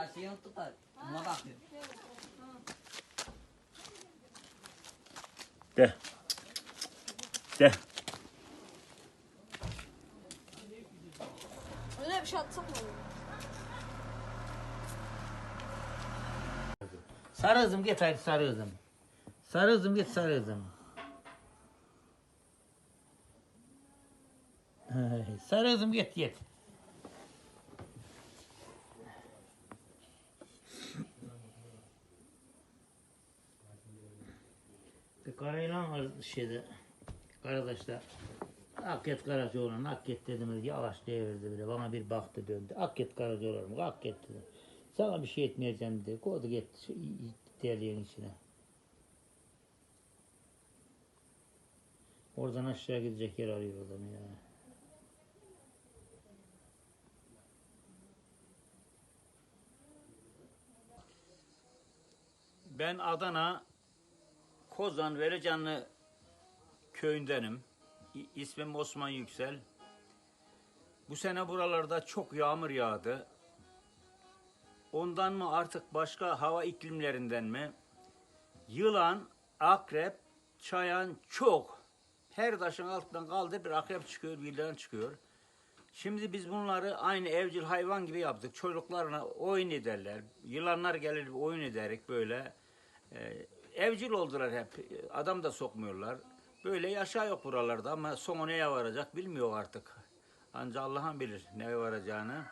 Karşıya tutar. Buna bakıyor. De. De. Öyle bir şey atsak mı? Sarı kızım git hadi sarı kızım. Sarı kızım git sarı kızım. Ay, Sarı kızım git git. Karayılan var şeyde. Karadaş'ta. Akket Karacaoğlan, Akket dedim yavaş devirdi bile. Bana bir baktı döndü. Akket Karacaoğlan, Akket dedi. Sana bir şey etmeyeceğim dedi. Koydu gitti deliğin içine. Oradan aşağı gidecek yer arıyor adam ya. Ben Adana Kozan Verecanlı köyündenim. İsmim Osman Yüksel. Bu sene buralarda çok yağmur yağdı. Ondan mı artık başka hava iklimlerinden mi? Yılan, akrep, çayan çok. Her taşın altından kaldı bir akrep çıkıyor, bir yılan çıkıyor. Şimdi biz bunları aynı evcil hayvan gibi yaptık. Çocuklarına oyun ederler. Yılanlar gelir oyun ederek böyle. Ee, evcil oldular hep. Adam da sokmuyorlar. Böyle yaşa yok buralarda ama sonu neye varacak bilmiyor artık. Ancak Allah'ın bilir neye varacağını.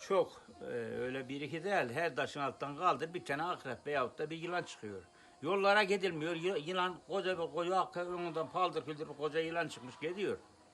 Çok e, öyle bir iki değil. Her taşın alttan kaldır bir tane akrep veyahut da bir yılan çıkıyor. Yollara gidilmiyor. Yı- Yılan koca bir koca akrep ondan paldır küldür koca yılan çıkmış gidiyor.